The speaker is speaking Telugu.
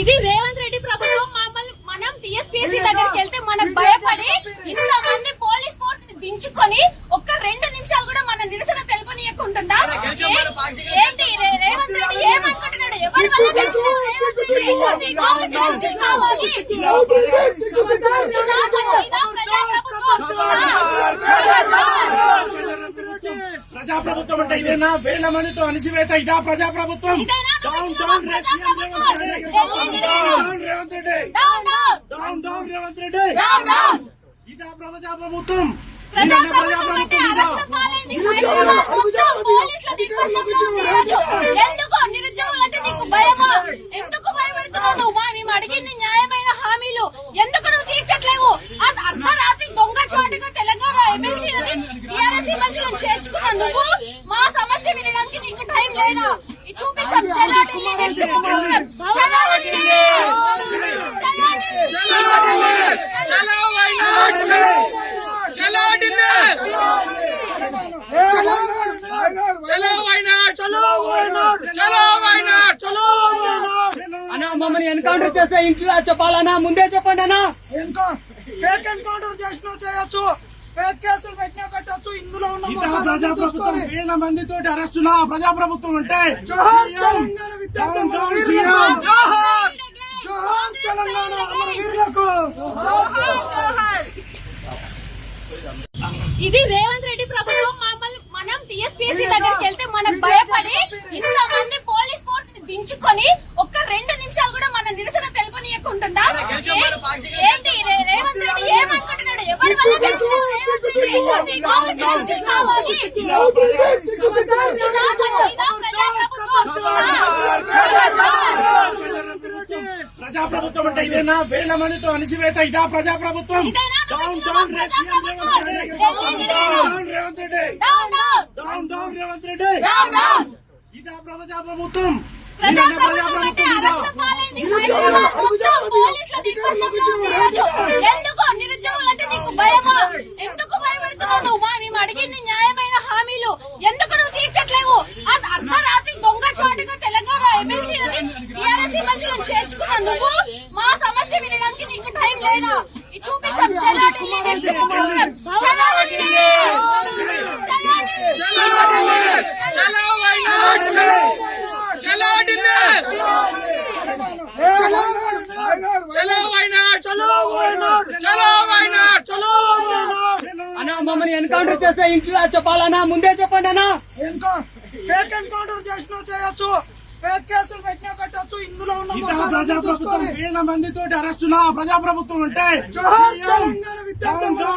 ఇది రేవంత్ రెడ్డి ప్రభుత్వం మమ్మల్ని మనం టీఎస్పీఎస్సీ దగ్గరికి వెళ్తే మనకు భయపడి ఇంతమంది పోలీస్ ఫోర్స్ని దించుకొని ఒక్క రెండు నిమిషాలు కూడా మన నిరసన తెలుపనీయకుంటుందా ఏ- ఏంటి రేవంత్ రెడ్డి ఏమనుకుంటున్నాడు ఎవరి వల్ల రేవంత్ రెడ్డి కావాలి ఇదా ప్రజా- ఇదా ప్రజాప్రభుత్వం? ప్రజాప్రభుత్వం అంటే ఇదేనా? వేల మందితో అణిసివేత ఇదా ప్రజాప్రభుత్వం? Down down Revanth Reddy down down Revanth ఇదా ప్రజాప్రభుత్వం! ప్రజాప్రభుత్వం అంటే అరెస్ట్ పాలైంది. హైదరాబాద్ మొత్తం పోలీసుల దిగ్బంధంలో ఉంది ఎమ్మెల్సీలని టీఆర్ఎస్ ఎమ్మెల్సీలను చేర్చుకున్న నువ్వు మా సమస్య వినడానికి నీకు టైం లేదా? చూపిస్తాం చెల్లా ఢిల్లీ నెక్స్ట్ ప్రోగ్రామ్ చెల్లా ఢిల్లీ చెల్లా ఢిల్లీ చలో వైనాడ్ చలో చలో ఢిల్లీ చలో వైనాడ్ చలో వైనాడ్ చలో వైనాడ్ చలో అన్నా మమ్మల్ని ఎన్కౌంటర్ చేస్తే ఇంట్లో చెప్పాలన్నా ముందే చెప్పండి అన్నా ఇంకా ఫేక్ ఎన్కౌంటర్ చేసినా చేయొచ్చు. ఫేక్ కేసులు పెట్టినా పెట్టొచ్చు ఇందులో ఉన్న ఇదా మొత్తాన్ని ప్రజాప్రభుత్వం మందితో అరెస్టులా ఇది రేవంత్ రెడ్డి ప్రభుత్వం మమ్మల్ని మనం టీఎస్పీఎస్సీ దగ్గరికి వెళ్తే మనకు భయపడి ఇంతమంది పోలీస్ ఫోర్స్ని దించుకొని ఒక్క రెండు నిమిషాలు కూడా మన నిరసన తెలుపనీయకుంటుందా ఏంటి రే- రేవంత్ రెడ్డి ఏమనుకుంటున్నాడు ఎవరి వల్ల గెలిచినావు రేవంత్ రెడ్డి ఈ కాంగ్రెస్ గెలిచి కావాలి ఇదా ప్రజా- ఇదా ప్రజాప్రభుత్వం? ప్రజాప్రభుత్వం అంటే ఇదేనా వేల మందితో అణిసివేత ఇదా ప్రజాప్రభుత్వం ఇదేనా నువ్వు డౌన్ ఇచ్చిన డౌన్ ప్రజాప్రభుత్వం? Delhi down Revanth Reddy down down down down Revanth Reddy down down ఇదా ప్రజాప్రభుత్వం ప్రజాప్రభుత్వం అంటే అరెస్ట్ పాలైంది హైదరాబాద్ మొత్తం పోలీసుల దిగ్బంధంలో ఉంది ఈరోజు. టీఆర్ఎస్ ఎమ్మెల్సీలను చేర్చుకున్న నువ్వు మా సమస్య వినడానికి నీకు టైం లేదా? చూపిస్తాం. ప్రోగ్రామ్ చలో వైనాడ్ చలో వైనాడ్ చలో వైనాడ్ చలో అన్నా మమ్మల్ని ఎన్కౌంటర్ చేస్తే ఇంట్లో చెప్పాలన్నా ముందే చెప్పండి అన్నా ఇంకా ఫేక్ ఎన్కౌంటర్ చేసినా చేయొచ్చు. ఫేక్ కేసులు పెట్టినా పెట్టొచ్చు ఇందులో ఉన్న ప్రజాప్రభుత్వం. వేల మందితో అరెస్టులా ప్రజాప్రభుత్వం అంటే. తెలంగాణ